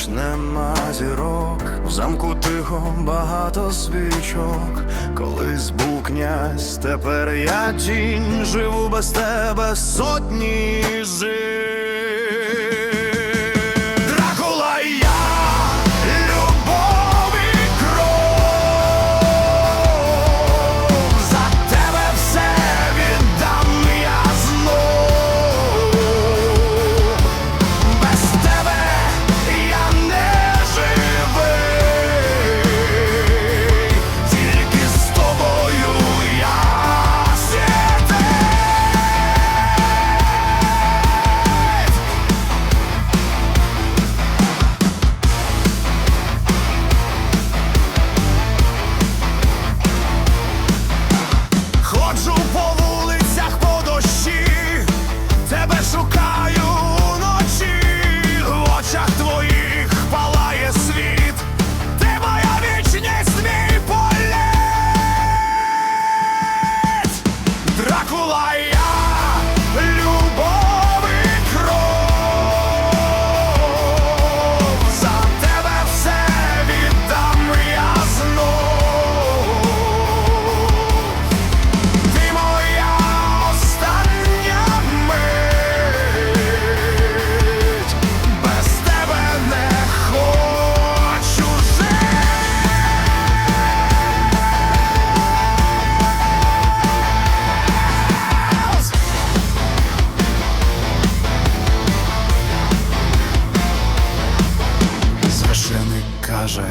ніч нема зірок, в замку тихо багато свічок, колись був князь, тепер я тінь живу без тебе сотні жив. Каже,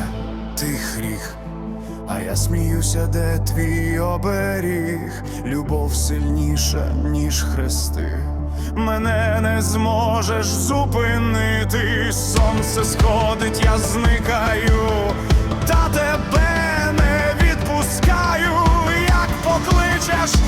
ти гріх, а я сміюся, де твій оберіг, любов сильніша, ніж хрести. Мене не зможеш зупинити, сонце сходить, я зникаю, та тебе не відпускаю, як покличеш,